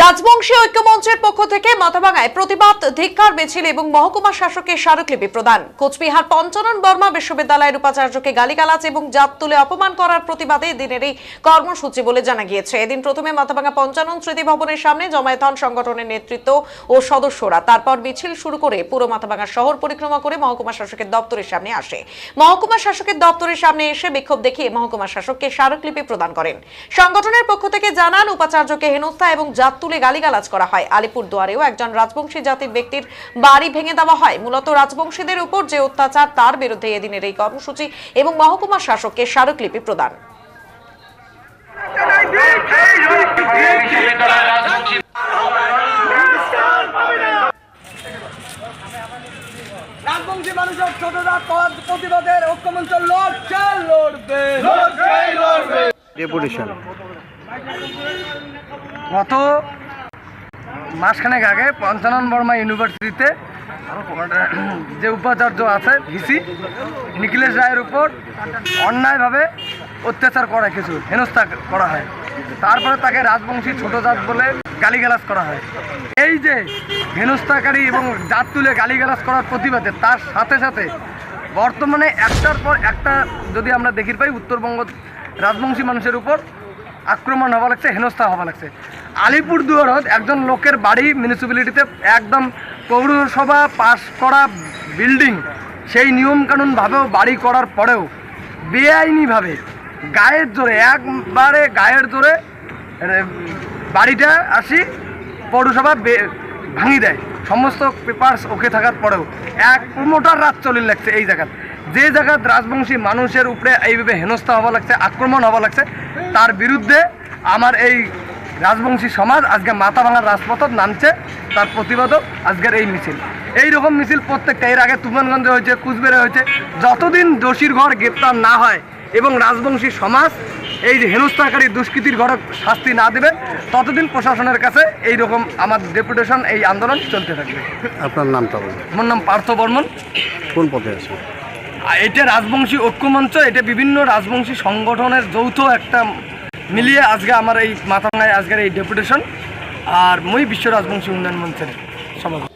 রাজবংশী ঐক্যমঞ্চের পক্ষ থেকে মাথাভাঙায় প্রতিবাদ, ধিক্কার, মিছিল এবং মহকুমা শাসকের স্মারকলিপি প্রদান। কোচবিহার পঞ্চানন বর্মা বিশ্ববিদ্যালয়ের উপাচার্যকে গালিগালাজ এবং জাত তুলে অপমান করার প্রতিবাদে দিনের এই কর্মসূচি বলে জানা গিয়েছে। এদিন প্রথমে মাথাভাঙা পঞ্চানন স্মৃতি ভবনের সামনে হন সংগঠনের নেতৃত্ব ও সদস্যরা। তারপর মিছিল শুরু করে পুরো মাথাভাঙা শহর পরিক্রমা করে মহকুমা শাসকের দপ্তরের সামনে আসে। মহকুমা শাসকের দপ্তরের সামনে এসে বিক্ষোভ দেখিয়ে মহকুমা শাসককে স্মারকলিপি প্রদান করেন। সংগঠনের পক্ষ থেকে জানান, উপাচার্যকে হেনস্থা এবং জাত তুলে গালিগালাজ করা হয়। আলিপুর দুয়ারেও একজন রাজবংশী জাতির ব্যক্তির বাড়ি ভেঙে দেওয়া হয়। মূলত রাজবংশীদের উপর যে অত্যাচার তার বিরুদ্ধে এদিনের এই কর্মসূচি এবং মহকুমা শাসককে স্মারকলিপি প্রদান। রাজবংশী মানুষের ছোটরা প্রতিবাদের ঐক্যমঞ্চ লড়ছে লড়বে। ডেপুটেশন গত মাসখানেক আগে পঞ্চানন বর্মা ইউনিভার্সিটিতে যে উপাচার্য আছে, ভিসি, নিখিলেশ রায়ের উপর অন্যায়ভাবে অত্যাচার করা, কিছু হেনস্থা করা হয়। তারপরে তাকে রাজবংশী ছোট জাত বলে গালিগালাজ করা হয়। এই যে হেনস্থাকারী এবং জাত তুলে গালিগালাজ করার প্রতিবাদে, তার সাথে সাথে বর্তমানে একটার পর একটা যদি আমরা দেখি পাই, উত্তরবঙ্গ রাজবংশী মানুষের উপর আক্রমণ হওয়া লাগছে, হেনস্থা হওয়া লাগছে। আলিপুর দুয়ারত একজন লোকের বাড়ি মিউনিসিপ্যালিটিতে একদম পৌরসভা পাস করা বিল্ডিং সেই নিয়মকানুনভাবেও বাড়ি করার পরেও বেআইনিভাবে গায়ের জোরে, একবারে গায়ের জোরে বাড়িটা আসি পৌরসভা ভাঙি দেয়। সমস্ত পেপারস ওকে থাকার পরেও এক প্রমোটার রাত চলে লাগছে এই জায়গাত। যে জায়গাত রাজবংশী মানুষের উপরে এইভাবে হেনস্থা হওয়া লাগছে, আক্রমণ হওয়া লাগছে, তার বিরুদ্ধে আমার এই রাজবংশী সমাজ আজকে মাথা ভাঙার রাজপথত নামছে, তার প্রতিবাদক আজকের এই মিছিল। এই রকম মিছিল প্রত্যেকটা, এর আগে তুফানগঞ্জে হয়েছে, কুচবিহারে হয়েছে, যতদিন দোষীর ঘর গ্রেপ্তার না হয় এবং রাজবংশী সমাজ এই যে হেনস্থাকারী দুষ্কৃতির ঘরে শাস্তি না দেবে ততদিন প্রশাসনের কাছে এই রকম আমার ডেপুটেশন এই আন্দোলন চলতে থাকবে। আপনার নামটা বলুন। আমার নাম পার্থ বর্মন। কোন পদে আছে এটা রাজবংশী ঐক্যমঞ্চ এটা বিভিন্ন রাজবংশী সংগঠনের যৌথ একটা মিলিয়ে আজকে আমার এই মাথাঙ্গায় আজকের এই ডেপুটেশন আর মই বিশ্ব রাজবংশী উন্নয়ন মঞ্চের সভাপতি।